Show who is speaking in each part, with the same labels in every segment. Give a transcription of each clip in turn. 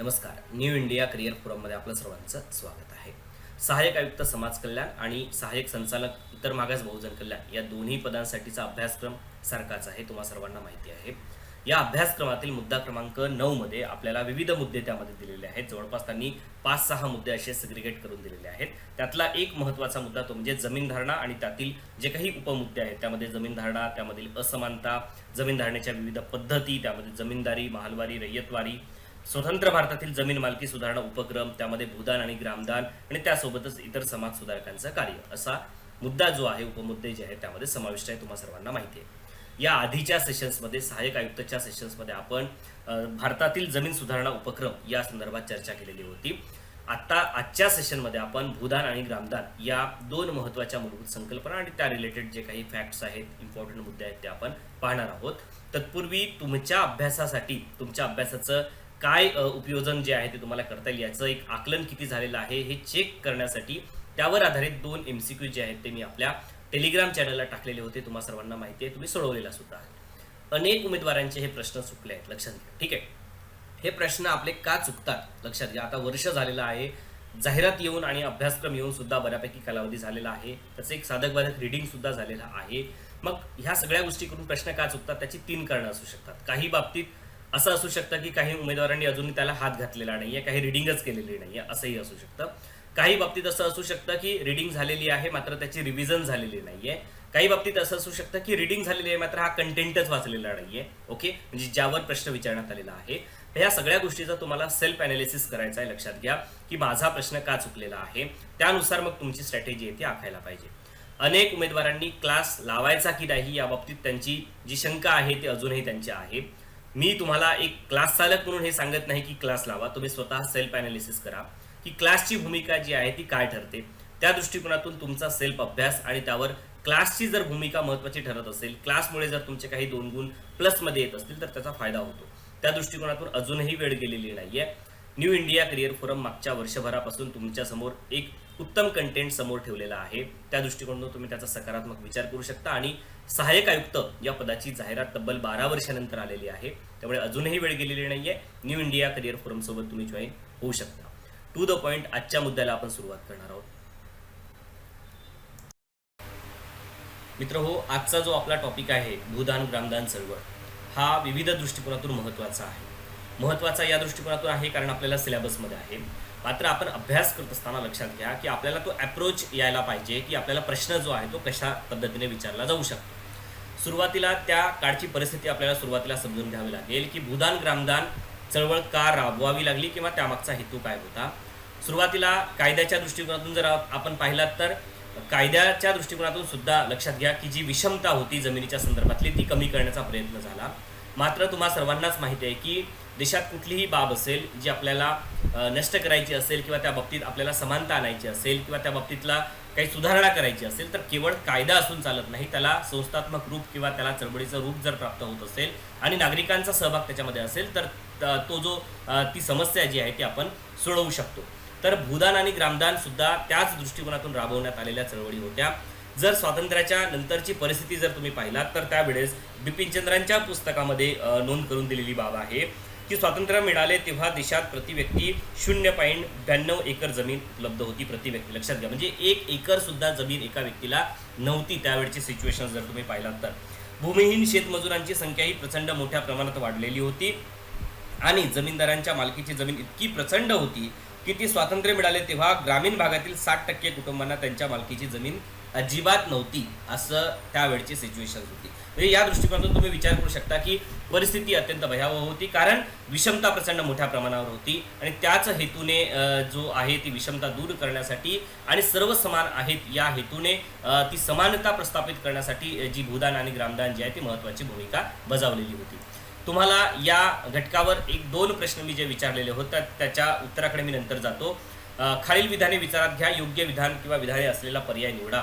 Speaker 1: नमस्कार. New India career फोरममध्ये आपलं सर्वांचं स्वागत आहे. सहाय्यक आयुक्त समाज कल्याण आणि सहाय्यक संचालक इतर मागास बहुजन कल्याण या दोन्ही पदांसाठीचा अभ्यासक्रम सारखाच आहे तुम्हा सर्वांना माहिती आहे. या अभ्यासक्रमातील मुद्दा क्रमांक नऊ मध्ये आपल्याला विविध मुद्दे त्यामध्ये दिलेले आहेत. जवळपास त्यांनी पाच सहा मुद्दे असे सिग्रिगेट करून दिलेले आहेत. त्यातला एक महत्त्वाचा मुद्दा तो म्हणजे जमीन धारणा आणि त्यातील जे काही उपमुद्दे आहेत त्यामध्ये जमीन धारणा त्यामधील असमानता जमीन धारणेच्या विविध पद्धती त्यामध्ये जमीनदारी महालवारी रय्यतवारी स्वतंत्र भारतातील जमीन मालकी सुधारणा उपक्रम त्यामध्ये भूदान आणि ग्रामदान आणि त्यासोबतच इतर समाज सुधारकांचं कार्य असा मुद्दा जो आहे उपमुद्दे जे आहेत त्यामध्ये समाविष्ट आहे तुम्हा सर्वांना माहिती आहे. या आधीच्या सेशन्समध्ये सहाय्यक आयुक्तच्या सेशन्समध्ये आपण भारतातील जमीन सुधारणा उपक्रम या संदर्भात चर्चा केलेली होती. आता आजच्या सेशनमध्ये आपण भूदान आणि ग्रामदान या दोन महत्त्वाच्या मूलभूत संकल्पना आणि त्या रिलेटेड जे काही फॅक्ट्स आहेत इम्पॉर्टंट मुद्दे आहेत ते आपण पाहणार आहोत. तत्पूर्वी तुमच्या अभ्यासासाठी तुमच्या अभ्यासाचं काय उपयोजन जे आहे ते तुम्हाला करता येईल याचं एक आकलन किती झालेलं आहे हे चेक करण्यासाठी त्यावर आधारित दोन एम सी क्यू जे आहेत ते मी आपल्या टेलिग्राम चॅनलला टाकलेले होते तुम्हाला सर्वांना माहिती आहे तुम्ही सोडवलेला सुद्धा आहे. अनेक उमेदवारांचे हे प्रश्न चुकले आहेत लक्षात घ्या ठीक आहे? हे प्रश्न आपले का चुकतात लक्षात घ्या आता वर्ष झालेलं आहे जाहिरात येऊन आणि अभ्यासक्रम येऊन सुद्धा बऱ्यापैकी कालावधी झालेला आहे त्याचं एक साधक बाधक रिडिंग सुद्धा झालेलं आहे. मग ह्या सगळ्या गोष्टी करून प्रश्न का चुकतात त्याची तीन कारणं असू शकतात. काही बाबतीत असं असू शकतं की काही उमेदवारांनी अजूनही त्याला हात घातलेला नाहीये काही रिडिंगच केलेली नाहीये असंही असू शकतं. काही बाबतीत असं असू शकतं की रिडिंग झालेली आहे मात्र त्याची रिव्हिजन झालेली नाहीये. काही बाबतीत असं असू शकतं की रिडिंग झालेली आहे मात्र हा कंटेंटच वाचलेला नाहीये. ओके म्हणजे ज्यावर प्रश्न विचारण्यात आलेला आहे. ह्या सगळ्या गोष्टीचा तुम्हाला सेल्फ अनालिसिस करायचा आहे लक्षात घ्या की माझा प्रश्न का चुकलेला आहे. त्यानुसार मग तुमची स्ट्रॅटेजी आहे ती आखायला पाहिजे. अनेक उमेदवारांनी क्लास लावायचा की नाही या बाबतीत त्यांची जी शंका आहे ती अजूनही त्यांची आहे. मी तुम्हाला एक क्लास चालक म्हणून हे सांगत नाही की क्लास लावा तुम्ही स्वतः सेल्फ अनालिसिस करा. की क्लासची भूमिका जी आहे ती काय ठरते? त्या दृष्टिकोनातून तुमचा सेल्फ अभ्यास आणि त्यावर क्लासची जर भूमिका महत्वाची ठरत असेल क्लासमुळे जर तुमचे काही दोन गुण प्लसमध्ये येत असतील तर त्याचा फायदा होतो. त्या दृष्टिकोनातून अजूनही वेळ गेलेली नाहीये. न्यू इंडिया करिअर फोरम मागच्या वर्षभरापासून तुमच्यासमोर एक उत्तम कंटेंट समोर ठेवलेला आहे. त्या दृष्टिकोनातून तुम्ही त्याचा सकारात्मक विचार करू शकता आणि सहाय्यक आयुक्त या पदाची जाहिरात तब्बल बारा वर्षानंतर आलेली आहे. त्यामुळे अजूनही वेळ गेलेली नाहीये. न्यू इंडिया करिअर फोरम सोबत तुम्ही जॉईन होऊ शकता. टू द पॉइंट आजच्या मुद्द्याला आपण सुरुवात करणार आहोत. मित्र हो आजचा जो आपला टॉपिक आहे भूदान ग्रामदान चळवळ हा विविध दृष्टिकोनातून महत्त्वाचा आहे. महत्त्वाचा या दृष्टिकोनातून आहे कारण आपल्याला सिलेबसमध्ये आहे. मात्र आपण अभ्यास करत असताना लक्षात घ्या की आपल्याला तो अप्रोच यायला पाहिजे की आपल्याला प्रश्न जो आहे तो कशा पद्धतीने विचारला जाऊ शकतो. सुरुवातीला त्या काळची परिस्थिती आपल्याला सुरुवातीला समजून घ्यावी लागेल की भूदान ग्रामदान चळवळ का राबवावी लागली किंवा त्यामागचा हेतू काय होता? सुरुवातीला कायद्याच्या दृष्टिकोनातून जर आपण पाहिलात तर कायद्याच्या दृष्टिकोनातून सुद्धा लक्षात घ्या की जी विषमता होती जमिनीच्या संदर्भातली ती कमी करण्याचा प्रयत्न झाला. मात्र तुम्हा सर्वांनाच माहिती आहे की देशात कुठलीही बाब असेल जी आपल्याला नष्ट करायची असेल किंवा त्या बाबतीत आपल्याला समानता आणायची असेल किंवा त्या बाबतीतला काही सुधारणा करायची असेल तर केवळ कायदा असून चालत नाही त्याला संस्थात्मक रूप किंवा त्याला चळवळीचं रूप जर प्राप्त होत असेल आणि नागरिकांचा सहभाग त्याच्यामध्ये असेल तर त- तो जो ती समस्या जी आहे ती आपण सोडवू शकतो. तर भूदान आणि ग्रामदान सुद्धा त्याच दृष्टिकोनातून राबवण्यात आलेल्या चळवळी होत्या. जर स्वातंत्र्याच्या नंतरची परिस्थिती जर तुम्ही पाहिलात तर त्यावेळेस बिपिनचंद्रांच्या पुस्तकामध्ये नोंद करून दिलेली बाब आहे. की स्वातंत्र्य मिळाले तेव्हा देशात प्रति व्यक्ती शून्य पॉईंट ब्याण्णव एकर जमीन उपलब्ध होती प्रति व्यक्ती. लक्षात घ्या. म्हणजे एक एकर सुद्धा जमीन एका व्यक्तीला नव्हती त्यावेळची सिच्युएशन जर तुम्ही पाहिलात तर. भूमिहीन शेतमजुरांची संख्याही प्रचंड मोठ्या प्रमाणात वाढलेली होती. आणि जमीनदारांच्या मालकीची जमीन इतकी प्रचंड होती की ती स्वातंत्र्य मिळाले तेव्हा ग्रामीण भागातील साठ टक्के कुटुंबांना त्यांच्या मालकीची जमीन अजिबात नव्हती असं त्यावेळची सिच्युएशन होती. म्हणजे या दृष्टिकोनातून तुम्ही विचार करू शकता की परिस्थिती अत्यंत भयावह होती कारण विषमता प्रचंड मोठ्या प्रमाणावर होती आणि त्याच हेतूने जो आहे ती विषमता दूर करण्यासाठी आणि सर्व समान आहेत या हेतूने ती समानता प्रस्थापित करण्यासाठी जी भूदान आणि ग्रामदान जी आहे ती महत्वाची भूमिका बजावलेली होती. तुम्हाला या घटकावर एक दोन प्रश्न मी जे विचारलेले होते त्याच्या उत्तराकडे मी नंतर जातो. खालील विधाने विचारात घ्या योग्य विधान किंवा विधाने असलेला पर्याय निवडा.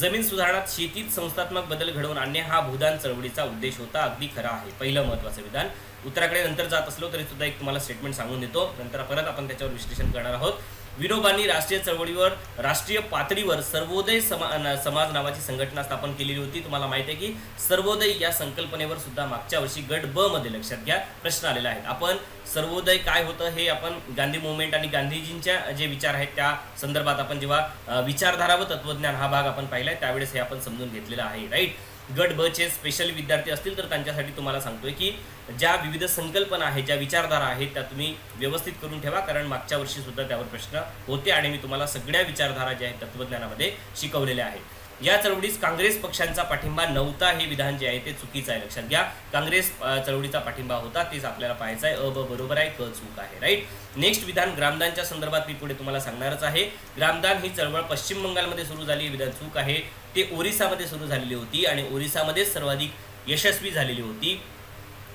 Speaker 1: जमीन सुधारणात शेतीत संस्थात्मक बदल घडवून आणणे हा भूदान चळवळीचा उद्देश होता. अगदी खरा आहे. पहिलं महत्वाचं विधान. उत्तराकडे नंतर जात असलो तरी सुद्धा एक तुम्हाला स्टेटमेंट सांगून देतो. नंतर परत आपण त्याच्यावर विश्लेषण करणार आहोत. विनोबांनी राष्ट्रीय चळवळीवर राष्ट्रीय पातळीवर सर्वोदय समा समाज नावाची संघटना स्थापन केलेली होती. तुम्हाला माहिती आहे की सर्वोदय या संकल्पनेवर सुद्धा मागच्या वर्षी गट ब मध्ये लक्षात घ्या प्रश्न आलेला आहे. आपण सर्वोदय काय होतं हे आपण गांधी मुवमेंट आणि गांधीजींच्या जे विचार आहेत त्या संदर्भात आपण जेव्हा विचारधारा व तत्वज्ञान हा भाग आपण पाहिलाय त्यावेळेस हे आपण समजून घेतलेलं आहे राईट गट ब चे स्पेशल विद्यार्थी असतील तर त्यांच्यासाठी तुम्हाला सांगतोय की ज्या विविध संकल्पना आहेत ज्या विचारधारा आहेत त्या तुम्ही व्यवस्थित करून ठेवा. कारण मागच्या वर्षी सुद्धा त्यावर प्रश्न होते आणि मी तुम्हाला सगळ्या विचारधारा ज्या आहेत तत्वज्ञानामध्ये शिकवलेल्या आहेत. या चळवळीस काँग्रेस पक्षांचा पाठिंबा नव्हता हे विधान जे आहे ते चुकीचं आहे. लक्षात घ्या. काँग्रेस चळवळीचा पाठिंबा होता तेच आपल्याला पाहायचं आहे. अ ब बरोबर आहे क चूक आहे राईट नेक्स्ट विधान ग्रामदानच्या संदर्भात मी पुढे तुम्हाला सांगणारच आहे. ग्रामदान ही चळवळ पश्चिम बंगालमध्ये सुरू झाली विधान चूक आहे. ते ओरिसामध्ये सुरू झालेली होती आणि ओरिसामध्येच सर्वाधिक यशस्वी झालेली होती.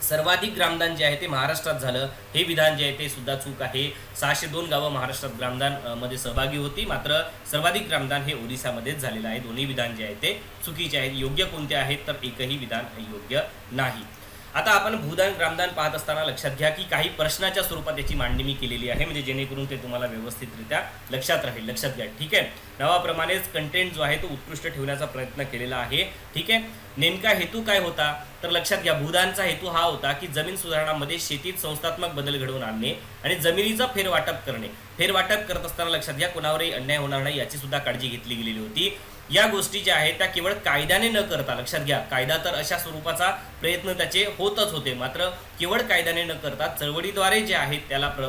Speaker 1: सर्वाधिक ग्रामदान जे आहे ते महाराष्ट्रात झालं. हे विधान जे आहे ते सुद्धा चूक आहे. सहाशे दोन गावं महाराष्ट्रात ग्रामदानमध्ये सहभागी होती. मात्र सर्वाधिक ग्रामदान हे ओरिसामध्येच झालेलं आहे. दोन्ही विधान जे आहे ते चुकीचे आहेत. योग्य कोणते आहेत तर एकही विधान योग्य नाही. आता आपण भूदान ग्रामदान पाहत असताना लक्षात घ्या की काही प्रश्नाच्या स्वरूपात याची मांडणी मी केलेली आहे. म्हणजे जेणेकरून ते तुम्हाला व्यवस्थितरित्या लक्षात राहील. लक्षात घ्या. ठीक आहे? नावाप्रमाणेच कंटेंट जो आहे तो उत्कृष्ट ठेवण्याचा प्रयत्न केलेला आहे. ठीक आहे? नेमका हेतू काय होता? तर लक्षात घ्या भूदानचा हेतू हा होता की जमीन सुधारणामध्ये शेतीत संस्थात्मक बदल घडवून आणणे आणि जमिनीचा फेरवाटप करणे. फेरवाटप करत असताना लक्षात घ्या कोणावरही अन्याय होणार नाही याची सुद्धा काळजी घेतली गेलेली होती. या गोष्टी ज्या आहेत त्या केवळ कायद्याने न करता लक्षात घ्या कायदा तर अशा स्वरूपाचा प्रयत्न त्याचे होतच होते मात्र केवळ कायद्याने न करता चळवळीद्वारे जे आहेत त्याला प्र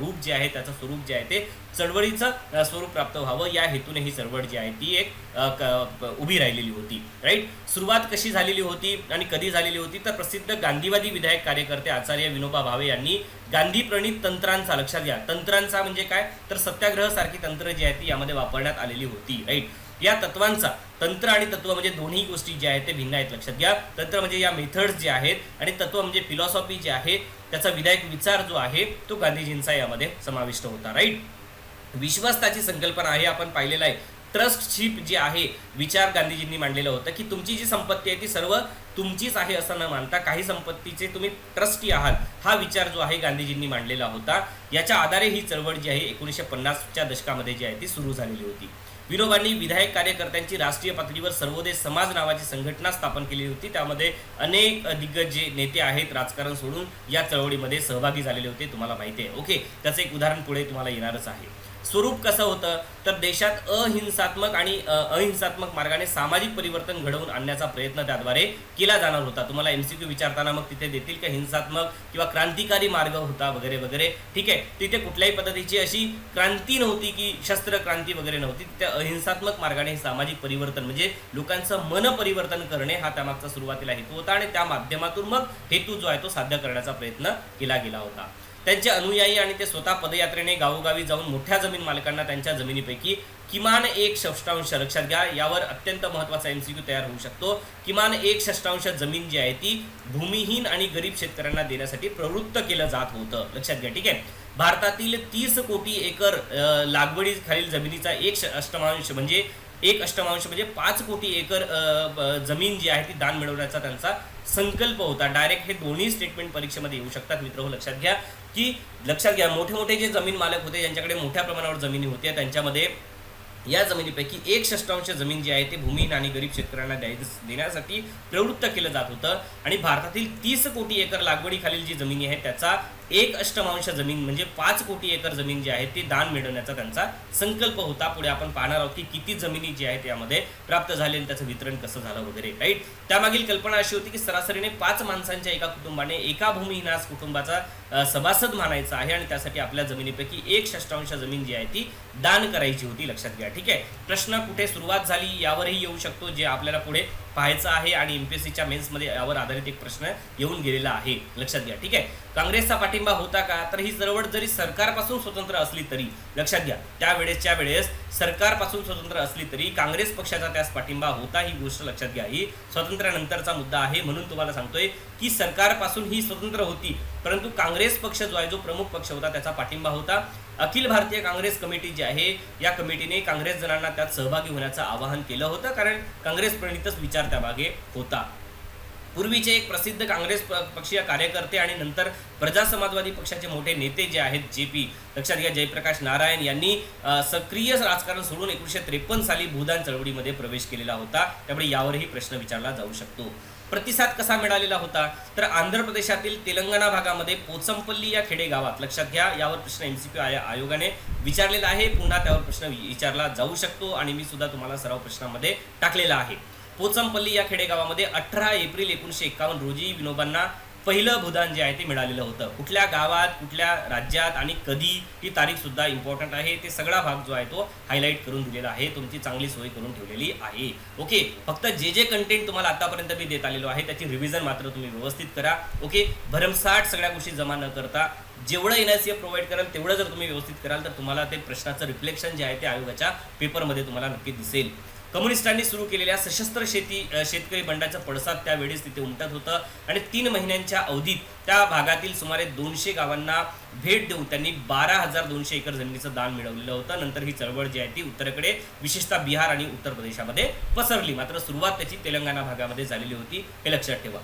Speaker 1: रूप जे आहे त्याचं स्वरूप जे आहे ते चळवळीचं स्वरूप प्राप्त व्हावं या हेतूने ही चळवळ जी आहे ती एक क- उभी राहिलेली होती राईट सुरुवात कशी झालेली होती आणि कधी झालेली होती तर प्रसिद्ध गांधीवादी विधायक कार्यकर्ते आचार्य विनोबा भावे यांनी गांधी प्रणित तंत्रांचा लक्षात घ्या तंत्रांचा म्हणजे काय? तर सत्याग्रह सारखी तंत्र जी आहे ती यामध्ये वापरण्यात आलेली होती राईट या तत्वांचा तंत्र आणि तत्व म्हणजे दोन्ही गोष्टी ज्या आहेत ते भिन्न आहेत लक्षात घ्या. तंत्र म्हणजे या मेथड्स जे आहेत आणि तत्व म्हणजे फिलॉसॉफी जे आहे त्याचा विधायक विचार जो आहे तो गांधीजींचा यामध्ये समाविष्ट होता राईट विश्वासताची संकल्पना आहे आपण पाहिलेलं आहे. ट्रस्टशिप जी आहे विचार गांधीजींनी मांडलेलं होतं की तुमची जी संपत्ती आहे ती सर्व तुमचीच आहे असं न मानता काही संपत्तीचे तुम्ही ट्रस्टी आहात हा विचार जो आहे गांधीजींनी मांडलेला होता. याच्या आधारे ही चळवळ जी आहे एकोणीसशे पन्नासच्या दशकामध्ये जी आहे ती सुरू झालेली होती. विनोबांनी विधायक कार्यकर्त्यांची राष्ट्रीय पातळीवर सर्वोदय समाज नावाची संघटना स्थापन केली होती. त्यामध्ये अनेक दिग्गज जे नेते आहेत राजकारण सोडून या चळवळीमध्ये सहभागी झालेले होते तुम्हाला माहिती आहे. ओके त्याचं एक उदाहरण पुढे तुम्हाला येणारच आहे. स्वरूप कसं होतं? तर देशात अहिंसात्मक आणि अहिंसात्मक मार्गाने सामाजिक परिवर्तन घडवून आणण्याचा प्रयत्न त्याद्वारे केला जाणार होता. तुम्हाला एमसीक्यू विचारताना मग तिथे देतील का हिंसात्मक किंवा क्रांतिकारी मार्ग होता वगैरे वगैरे. ठीक आहे? तिथे कुठल्याही पद्धतीची अशी क्रांती नव्हती की शस्त्र क्रांती वगैरे नव्हती. तिथे अहिंसात्मक मार्गाने सामाजिक परिवर्तन म्हणजे लोकांचं मन परिवर्तन करणे हा त्यामागचा सुरुवातीला हेतू होता आणि त्या माध्यमातून मग हेतू जो आहे तो साध्य करण्याचा प्रयत्न केला गेला होता. त्यांचे अनुयायी आणि ते स्वतः पदयात्रेने गावोगावी जाऊन मोठ्या जमीन मालकांना त्यांच्या जमिनीपैकी किमान एक षष्टांश लक्षात घ्या. यावर अत्यंत महत्त्वाचा एमसीक्यू तयार होऊ शकतो. किमान एक षष्टांश जमीन जी आहे ती भूमिहीन आणि गरीब शेतकऱ्यांना देण्यासाठी प्रवृत्त केलं जात होतं. लक्षात घ्या ठीक आहे? भारतातील तीस कोटी एकर लागवडीखालील जमिनीचा एक अष्टमांश म्हणजे एक अष्टमांश म्हणजे पाच कोटी एकर जमीन जी आहे ती दान मिळवण्याचा त्यांचा संकल्प होता. डायरेक्ट हे दोन्ही स्टेटमेंट परीक्षेमध्ये येऊ शकतात. मित्र हो लक्षात घ्या की लक्षात घ्या मोठे मोठे जे जमीन मालक होते ज्यांच्याकडे मोठ्या प्रमाणावर जमिनी होत्या त्यांच्यामध्ये या जमिनीपैकी एक षष्टांश जमीन जी आहे ते भूमिहीन आणि गरीब शेतकऱ्यांना द्याय देण्यासाठी प्रवृत्त केलं जात होतं. आणि भारतातील तीस कोटी एकर लागवडीखालील जी जमिनी आहे त्याचा एक अष्टमांश जमीन म्हणजे पाच कोटी एकर जमीन जी आहे ती दान मिळवण्याचा त्यांचा संकल्प होता. पुढे आपण पाहणार आहोत की किती जमिनी जी आहे त्यामध्ये प्राप्त झाले आणि त्याचं वितरण कसं झालं वगैरे राईट त्यामागील कल्पना अशी होती की सरासरीने पाच माणसांच्या एका कुटुंबाने एका भूमिहीनास कुटुंबाचा सभासद मानायचा आहे आणि त्यासाठी आपल्या जमिनीपैकी एक षष्टांश जमीन जी आहे ती दान करायची होती लक्षात घ्या. ठीक आहे? प्रश्न कुठे सुरुवात झाली यावरही येऊ शकतो जे आपल्याला पुढे पाहायचं आहे आणि एमपीएससीच्या मेन्समध्ये यावर आधारित एक प्रश्न येऊन गेलेला आहे. लक्षात घ्या. ठीक आहे? काँग्रेसचा पाठिंबा होता का? तर ही चळवळ जरी सरकारपासून स्वतंत्र असली तरी लक्षात घ्या. त्यावेळेसच्या वेळेस सरकारपासून स्वतंत्र असली तरी काँग्रेस पक्षाचा त्यास पाठिंबा होता ही गोष्ट लक्षात घ्या. ही स्वातंत्र्यानंतरचा मुद्दा आहे. म्हणून तुम्हाला सांगतोय की सरकारपासून ही स्वतंत्र होती परंतु काँग्रेस पक्ष जो आहे जो प्रमुख पक्ष होता त्याचा पाठिंबा होता. अखिल भारतीय काँग्रेस कमिटी जी आहे या कमिटीने काँग्रेस जणांना त्यात सहभागी होण्याचं आवाहन केलं होतं कारण काँग्रेस प्रणितच विचार त्यामागे होता. पूर्वीचे एक प्रसिद्ध काँग्रेस प- पक्षीय कार्यकर्ते आणि नंतर प्रजा समाजवादी पक्षाचे मोठे नेते जे आहेत जे पी लक्षात घ्या जयप्रकाश नारायण यांनी सक्रिय राजकारण सोडून एकोणीसशे त्रेपन्न साली भूदान चळवळीमध्ये प्रवेश केलेला होता. त्यामुळे यावरही प्रश्न विचारला जाऊ शकतो. प्रतिसाद कसा मिळालेला होता? तर आंध्र प्रदेशातील तेलंगणा भागामध्ये पोचंपल्ली या खेडेगावात लक्षात घ्या यावर प्रश्न एमसीपी आयोगाने विचारलेला आहे. पुन्हा त्यावर प्रश्न विचारला जाऊ शकतो आणि मी सुद्धा तुम्हाला सराव प्रश्नामध्ये टाकलेला आहे. पोचंपल्ली या खेडेगावामध्ये अठरा एप्रिल एकोणीसशे एकावन्न रोजी विनोबांना पहिलं भूदान जे आहे ते मिळालेलं होतं. कुठल्या गावात कुठल्या राज्यात आणि कधी ही तारीखसुद्धा इम्पॉर्टंट आहे ते सगळा भाग जो आहे तो हायलाईट करून दिलेला आहे. तुमची चांगली सोय करून ठेवलेली आहे. ओके फक्त जे जे कंटेंट तुम्हाला आतापर्यंत मी देत आलेलो आहे त्याची रिव्हिजन मात्र तुम्ही व्यवस्थित करा. ओके भरमसाठ सगळ्या गोष्टी जमा न करता जेवढं एन एस प्रोव्हाइड कराल तेवढं जर तुम्ही व्यवस्थित कराल तर तुम्हाला ते प्रश्नाचं रिफ्लेक्शन जे आहे ते आयोगाच्या पेपरमध्ये तुम्हाला नक्की दिसेल. कम्युनिस्टांनी सुरू केलेल्या सशस्त्र शेती शेतकरी बंडाचा पडसाद त्यावेळेस तिथे उमटत होतं. आणि तीन महिन्यांच्या अवधीत त्या भागातील सुमारे दोनशे गावांना भेट देऊन त्यांनी बारा हजार दोनशे एकर जमिनीचं दान मिळवलेलं होतं. नंतर ही चळवळ जी आहे ती उत्तरेकडे विशेषतः बिहार आणि उत्तर प्रदेशामध्ये पसरली. मात्र सुरुवात त्याची तेलंगणा भागामध्ये झालेली होती हे लक्षात ठेवा.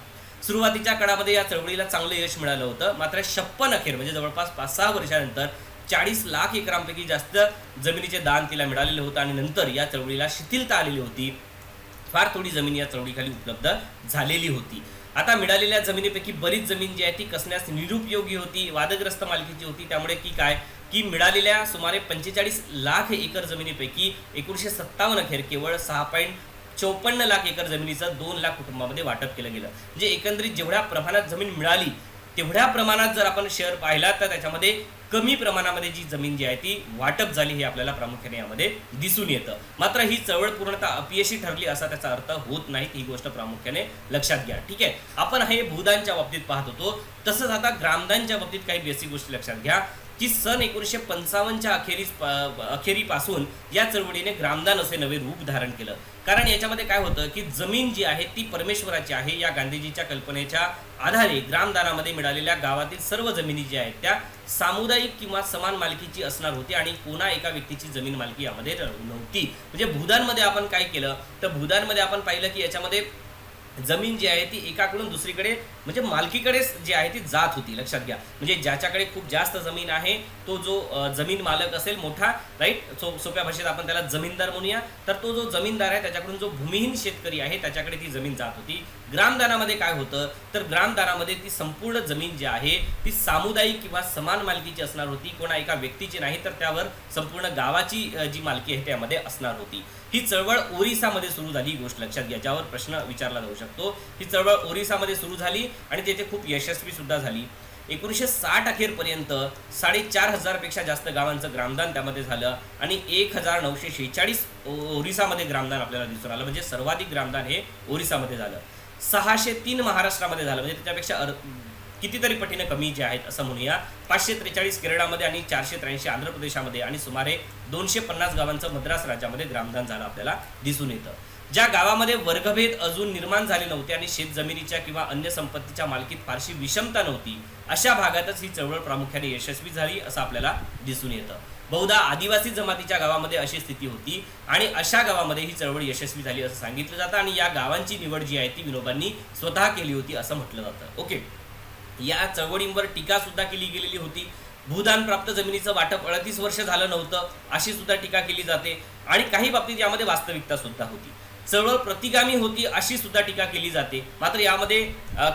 Speaker 1: सुरुवातीच्या काळामध्ये या चळवळीला चांगलं यश मिळालं होतं. मात्र छप्पन अखेर म्हणजे जवळपास पाच सहा वर्षानंतर चाळीस लाख एकरांपैकी जास्त जमिनीचे दान तिला मिळालेलं होतं आणि नंतर या चळवळीला शिथिलता आलेली होती. फार थोडी जमीन या चळवळीखाली उपलब्ध झालेली होती. आता मिळालेल्या जमिनीपैकी बरीच जमीन जी आहे ती कसण्यास निरुपयोगी होती वादग्रस्त मालकीची होती. त्यामुळे की काय? की मिळालेल्या सुमारे पंचेचाळीस लाख एकर जमिनीपैकी एकोणीसशे सत्तावन्न अखेर केवळ सहा पॉईंट चौपन्न लाख एकर जमिनीचं दोन लाख कुटुंबामध्ये वाटप केलं गेलं. म्हणजे एकंदरीत जेवढ्या प्रमाणात जमीन मिळाली तेवढ्या प्रमाणात जर आपण शेअर पाहिला तर त्याच्यामध्ये कमी प्रमाणामध्ये जी जमीन जी आहे ती वाटप झाली हे आपल्याला प्रामुख्याने यामध्ये दिसून येतं. मात्र ही चळवळ पूर्णतः अपयशी ठरली असा त्याचा अर्थ होत नाही ही गोष्ट प्रामुख्याने लक्षात घ्या. ठीक आहे? आपण हे भूदानच्या बाबतीत पाहत होतो. तसंच आता ग्रामदानच्या बाबतीत काही बेसिक गोष्टी लक्षात घ्या. की सन एकोणीसशे पंचावन्नच्या अखेरीस अखेरीपासून या चळवळीने ग्रामदान असे नवे रूप धारण केलं. कारण याच्यामध्ये काय होतं की जमीन जी आहे ती परमेश्वराची आहे. या गांधीजीच्या कल्पनेच्या आधारे ग्रामदानामध्ये मिळालेल्या गावातील सर्व जमिनी ज्या आहेत त्या सामुदायिक किंवा समान मालकीची असणार होती आणि कोणा एका व्यक्तीची जमीन मालकी यामध्ये नव्हती. म्हणजे भूदानमध्ये आपण काय केलं? तर भूदानमध्ये आपण पाहिलं की याच्यामध्ये जमीन जी आहे ती एकाकडून दुसरीकडे म्हणजे मालकीकडेच जी आहे ती जात होती लक्षात घ्या. म्हणजे ज्याच्याकडे खूप जास्त जमीन आहे तो जो जमीन मालक असेल मोठा राईट सो सोप्या भाषेत आपण त्याला जमीनदार म्हणूया. तर तो जो जमीनदार आहे त्याच्याकडून जो भूमिहीन शेतकरी आहे त्याच्याकडे ती जमीन जात होती. ग्रामदानामध्ये काय होतं? तर ग्रामदानामध्ये ती संपूर्ण जमीन जी आहे ती सामुदायिक किंवा समान मालकीची असणार होती. कोणा एका व्यक्तीची नाही तर त्यावर संपूर्ण गावाची जी मालकी आहे त्यामध्ये असणार होती. ही चळवळ ओरिसामध्ये सुरू झाली ही गोष्ट लक्षात घ्या. ज्यावर प्रश्न विचारला जाऊ शकतो ही चळवळ ओरिसामध्ये सुरू झाली आणि तेथे खूप यशस्वी सुद्धा झाली. एकोणीसशे साठ अखेरपर्यंत साडेचार हजारपेक्षा जास्त गावांचं ग्रामदान त्यामध्ये झालं आणि एक हजार नऊशे शेहेचाळीस ओरिसामध्ये ग्रामदान आपल्याला दिसून आलं. म्हणजे सर्वाधिक ग्रामदान हे ओरिसामध्ये झालं. सहाशे तीन महाराष्ट्रामध्ये झालं. म्हणजे त्याच्यापेक्षा अर कितीतरी पटीने कमी जे आहेत असं म्हणूया. पाचशे त्रेचाळीस केरळामध्ये आणि चारशे त्र्याऐंशी आंध्र प्रदेशामध्ये आणि सुमारे दोनशे पन्नास गावांचं मद्रास राज्यामध्ये ग्रामदान झालं आपल्याला दिसून येतं. ज्या गावामध्ये वर्गभेद अजून निर्माण झाले नव्हते आणि शेत जमिनीच्या किंवा अन्य संपत्तीच्या मालकीत फारशी विषमता नव्हती अशा भागातच ही चळवळ प्रामुख्याने यशस्वी झाली असं आपल्याला दिसून येतं. बहुधा आदिवासी जमातीच्या गावामध्ये अशी स्थिती होती आणि अशा गावामध्ये ही चळवळ यशस्वी झाली असं सांगितलं जातं आणि या गावांची निवड जी आहे ती विनोबांनी स्वतः केली होती असं म्हटलं जातं. ओके. या चळवळींवर टीका सुद्धा केली गेलेली होती. भूदान प्राप्त जमिनीचं वाटप अडतीस वर्ष झालं नव्हतं अशी सुद्धा टीका केली जाते. आणि काही बाबतीत यामध्ये वास्तविकता सुद्धा होती. चळवळ प्रतिगामी होती अशी सुद्धा टीका केली जाते. मात्र यामध्ये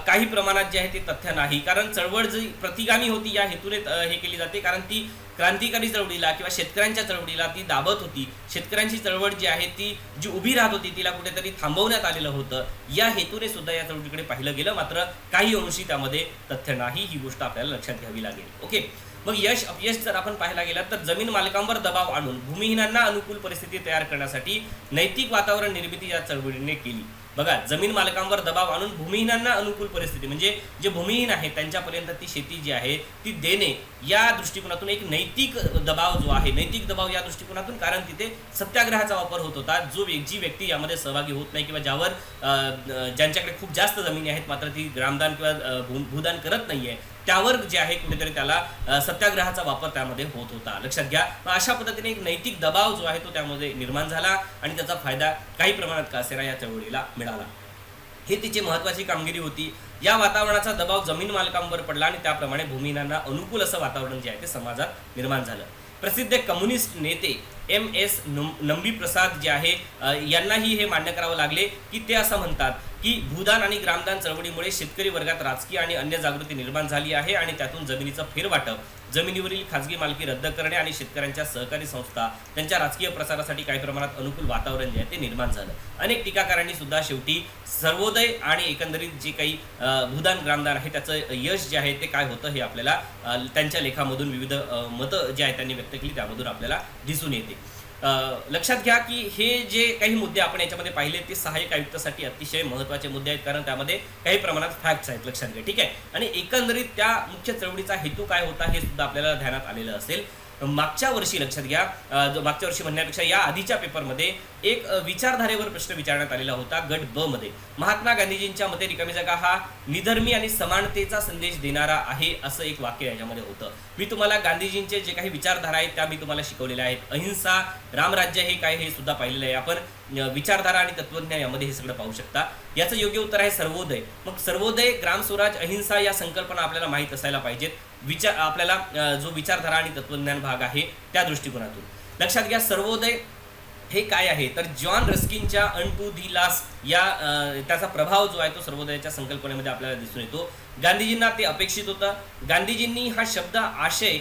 Speaker 1: काही प्रमाणात जे आहे ते तथ्य नाही. कारण चळवळ जी प्रतिगामी होती या हेतूने हे केली जाते. कारण ती क्रांतिकारी चळवळीला किंवा शेतकऱ्यांच्या चळवळीला ती दाबत होती. शेतकऱ्यांची चळवळ जी आहे ती जी उभी राहत होती तिला कुठेतरी थांबवण्यात आलेलं होतं. या हेतूने सुद्धा या चळवळीकडे पाहिलं गेलं. मात्र काही अंशी त्यामध्ये तथ्य नाही ही गोष्ट आपल्याला लक्षात घ्यावी लागेल. ओके? मग यश अपयश जर आपण पाहायला गेलं तर जमीन मालकांवर दबाव आणून भूमिहीनांना अनुकूल परिस्थिती तयार करण्यासाठी नैतिक वातावरण निर्मिती या चळवळीने केली. बघा जमीन मालकांवर दबाव आणून भूमिहीनांना अनुकूल परिस्थिती म्हणजे जे भूमिहीन आहे त्यांच्यापर्यंत ती शेती जी आहे ती देणे या दृष्टिकोनातून एक नैतिक दबाव जो आहे नैतिक दबाव या दृष्टिकोनातून कारण तिथे सत्याग्रहाचा वापर होत होता जो जी व्यक्ती यामध्ये सहभागी होत नाही किंवा ज्यावर ज्यांच्याकडे खूप जास्त जमिनी आहेत मात्र ती ग्रामदान किंवा भू- भूदान करत नाहीये त्यावर जे आहे कुठेतरी त्याला सत्याग्रहाचा वापर त्यामध्ये होत होता. लक्षात घ्या. मग अशा पद्धतीने एक नैतिक दबाव जो आहे तो त्यामध्ये निर्माण झाला आणि त्याचा फायदा काही प्रमाणात कासेरा या चळवळीला मिळाला. हे तिची महत्वाची कामगिरी होती. या वातावरणाचा दबाव जमीन मालकांवर पडला आणि त्याप्रमाणे भूमिहीनांना अनुकूल असं वातावरण जे आहे ते समाजात निर्माण झालं. प्रसिद्ध कम्युनिस्ट नेते एम एस नंबी प्रसाद जे आहे यांनाही हे मान्य करावं लागले की ते असं म्हणतात की भूदान आणि ग्रामदान चळवळीमुळे शेतकरी वर्गात राजकीय आणि अन्य जागृती निर्माण झाली आहे आणि त्यातून जमिनीचं फेरवाटप जमिनीवरील खाजगी मालकी रद्द करणे आणि शेतकऱ्यांच्या सहकारी संस्था त्यांच्या राजकीय प्रसारासाठी काही प्रमाणात अनुकूल वातावरण जे आहे ते निर्माण झालं. अनेक टीकाकारांनी सुद्धा शेवटी सर्वोदय आणि एकंदरीत जे काही भूदान ग्रामदान आहे त्याचं यश जे आहे ते काय होतं हे आपल्याला त्यांच्या लेखामधून विविध मतं जे आहेत त्यांनी व्यक्त केली त्यामधून आपल्याला दिसून येते. लक्षात घ्या की हे जे काही मुद्दे आपण याच्यामध्ये पाहिले ते सहाय्यक आयुक्तासाठी अतिशय महत्त्वाचे मुद्दे आहेत कारण त्यामध्ये काही प्रमाणात फॅक्ट्स आहेत लक्षात घ्या ठीक आहे? आणि एकंदरीत त्या मुख्य चळवळीचा हेतू काय होता हे सुद्धा आपल्याला ध्यानात आलेलं असेल. मागच्या वर्षी लक्षात घ्या मागच्या वर्षी म्हणण्यापेक्षा या आधीच्या पेपरमध्ये एक विचारधारेवर प्रश्न विचारण्यात आलेला होता गट ब मध्ये. महात्मा गांधीजींच्या मते रिकामी जागा हा निधर्मी आणि समानतेचा संदेश देणारा आहे असं एक वाक्य याच्यामध्ये होतं. मी तुम्हाला गांधीजींचे जे काही विचारधारा आहेत त्या मी तुम्हाला शिकवलेल्या आहेत. अहिंसा रामराज्य हे काय हे सुद्धा पाहिलेलं आहे. आपण विचारधारा आणि तत्वज्ञान यामध्ये हे सगळं पाहू शकता. याचं योग्य उत्तर आहे सर्वोदय. मग सर्वोदय ग्रामस्वराज अहिंसा या संकल्पना आपल्याला माहीत असायला पाहिजेत. विचार आपल्याला जो विचारधारा आणि तत्वज्ञान भाग आहे त्या दृष्टिकोनातून. लक्षात घ्या सर्वोदय हे काय आहे? तर जॉन रस्किनच्या अन टू दी लास्ट या त्याचा प्रभाव जो आहे तो सर्वोदयाच्या संकल्पनेमध्ये आपल्याला दिसून येतो. गांधीजींना ते अपेक्षित होतं. गांधीजींनी हा शब्द आशय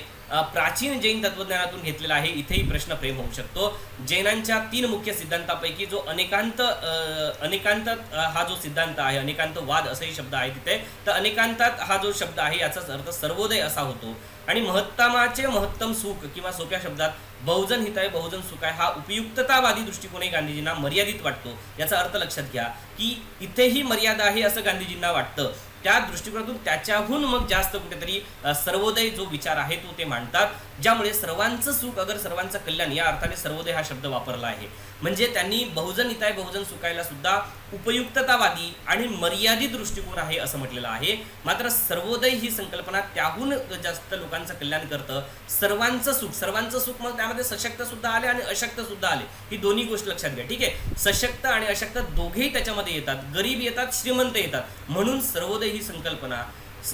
Speaker 1: प्राचीन जैन तत्वज्ञानातून घेतलेला आहे. इथेही प्रश्न प्रेम होऊ शकतो. जैनांच्या तीन मुख्य सिद्धांतापैकी जो अनेकांत अनेकांत हा जो सिद्धांत आहे अनेकांत वाद असाही शब्द आहे तिथे. तर अनेकांतात हा जो शब्द आहे याचाच अर्थ सर्वोदय असा होतो. आणि महत्तमाचे महत्तम सुख किंवा सोप्या शब्दात बहुजन हिताय बहुजन सुख आहे हा उपयुक्ततावादी दृष्टिकोनही गांधीजींना मर्यादित वाटतो. याचा अर्थ लक्षात घ्या की इथेही मर्यादा आहे असं गांधीजींना वाटतं. त्या दृष्टिकोनातून त्याच्याहून मग जास्त कुठेतरी सर्वोदय जो विचार आहे तो ते मांडतात. ज्यामुळे सर्वांचं सुख अगर सर्वांचं कल्याण या अर्थाने सर्वोदय हा शब्द वापरला आहे. म्हणजे त्यांनी बहुजन हिताय बहुजन सुखायला सुद्धा उपयुक्ततावादी आणि मर्यादित दृष्टिकोन आहे असं म्हटलेलं आहे. मात्र सर्वोदय ही संकल्पना त्याहून जास्त लोकांचं कल्याण करतं. सर्वांचं सुख सर्वांचं सुख मग त्यामध्ये सशक्त सुद्धा आले आणि अशक्त सुद्धा आले. ही दोन्ही गोष्ट लक्षात घ्या ठीक आहे? सशक्त आणि अशक्त दोघेही त्याच्यामध्ये येतात. गरीब येतात श्रीमंत येतात. म्हणून सर्वोदय ही संकल्पना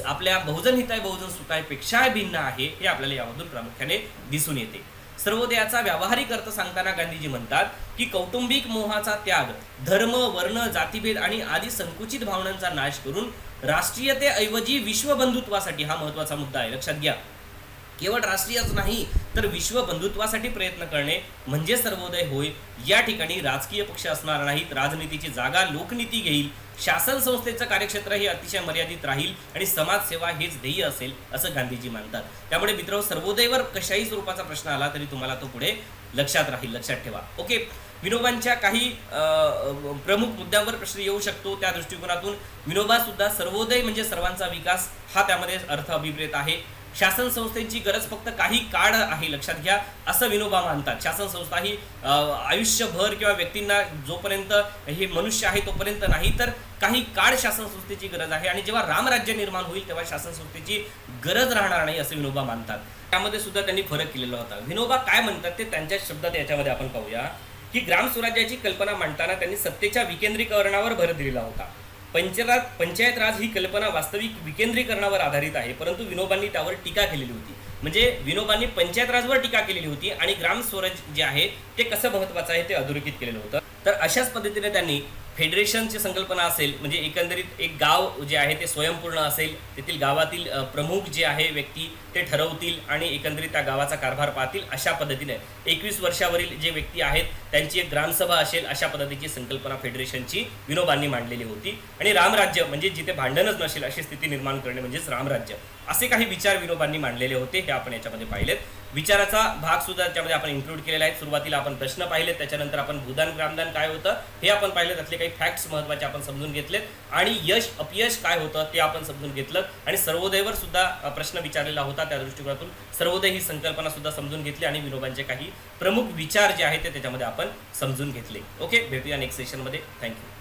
Speaker 1: आपल्या बहुजन हिताय बहुजन सुखायपेक्षा भिन्न आहे हे आपल्याला यामधून प्रामुख्याने दिसून येते. सर्वोदयाचा व्यावहारिक अर्थ सांगताना गांधीजी म्हणतात की कौटुंबिक मोहाचा त्याग धर्म वर्ण जातीभेद आणि आदी संकुचित भावनांचा नाश करून राष्ट्रीयतेऐवजी विश्वबंधुत्वासाठी हा महत्त्वाचा मुद्दा आहे. लक्षात घ्या. केवळ राष्ट्रीयच नाही तर विश्व बंधुत्वासाठी प्रयत्न करणे म्हणजे सर्वोदय होय. या ठिकाणी राजकीय पक्ष असणार नाहीत राजनीतीची जागा लोकनीती घेईल. शासन संस्थेचं कार्यक्षेत्र हे अतिशय मर्यादित राहील आणि समाजसेवा हेच ध्येय असेल असं गांधीजी मानतात त्यामुळे मित्र सर्वोदयवर कशाही स्वरूपाचा प्रश्न आला तरी तुम्हाला तो पुढे लक्षात राहील लक्षात ठेवा. ओके विनोबांच्या काही प्रमुख मुद्द्यांवर प्रश्न येऊ शकतो त्या दृष्टिकोनातून. विनोबा सुद्धा सर्वोदय म्हणजे सर्वांचा विकास हा त्यामध्ये अर्थ अभिप्रेत आहे. शासन संस्थेची गरज फक्त काही काळ आहे लक्षात घ्या असं विनोबा मानतात. शासन संस्था ही आयुष्यभर किंवा व्यक्तींना जोपर्यंत हे मनुष्य आहे तोपर्यंत नाही तर काही काळ शासन संस्थेची गरज आहे. आणि जेव्हा रामराज्य निर्माण होईल तेव्हा शासन संस्थेची गरज राहणार नाही असे विनोबा मानतात. त्यामध्ये सुद्धा त्यांनी फरक केलेला होता. विनोबा काय म्हणतात ते त्यांच्या शब्दात याच्यामध्ये आपण पाहूया. की ग्राम स्वराज्याची कल्पना मांडताना त्यांनी सत्तेच्या विकेंद्रीकरणावर भर दिलेला होता. पंचरात पंचायत राज ही कल्पना वास्तविक विकेंद्रीकरणावर आधारित आहे परंतु विनोबांनी त्यावर टीका केलेली होती. म्हणजे विनोबांनी पंचायत राजवर टीका केलेली होती आणि ग्राम स्वराज जे आहे ते कसं महत्वाचं आहे ते अधोरेखित केलेलं होतं. तर अशाच पद्धतीने त्यांनी फेडरेशनची संकल्पना असेल म्हणजे एकंदरीत एक गाव जे आहे ते स्वयंपूर्ण असेल तेथील गावातील प्रमुख जे आहे व्यक्ती ते ठरवतील आणि एकंदरीत त्या गावाचा कारभार पाहतील अशा पद्धतीने. एकवीस वर्षावरील जे व्यक्ती आहेत त्यांची एक ग्रामसभा असेल अशा पद्धतीची संकल्पना फेडरेशनची विनोबांनी मांडलेली होती. आणि रामराज्य म्हणजे जिथे भांडणच नसेल अशी स्थिती निर्माण करणे म्हणजेच रामराज्य असे काही विचार विनोबांनी मांडलेले होते हे आपण याच्यामध्ये पाहिलेत. विचाराचा भाग सुद्धा त्याच्यामध्ये आपण इन्क्लूड केलेला आहे. सुरुवातीला आपण प्रश्न पाहिले त्याच्यानंतर आपण भूदान ग्रामदान काय होतं हे आपण पाहिलं त्यातले काही फॅक्ट्स महत्त्वाचे आपण समजून घेतलेत. आणि यश अपयश काय होतं ते आपण समजून घेतलं. आणि सर्वोदयवर सुद्धा प्रश्न विचारलेला होता त्या दृष्टिकोनातून. सर्वोदय ही संकल्पना सुद्धा समजून घेतली आणि विनोबांचे काही प्रमुख विचार जे आहेत ते त्याच्यामध्ये आपण समजून घेतले. ओके भेटूया नेक्स्ट सेशनमध्ये थँक्यू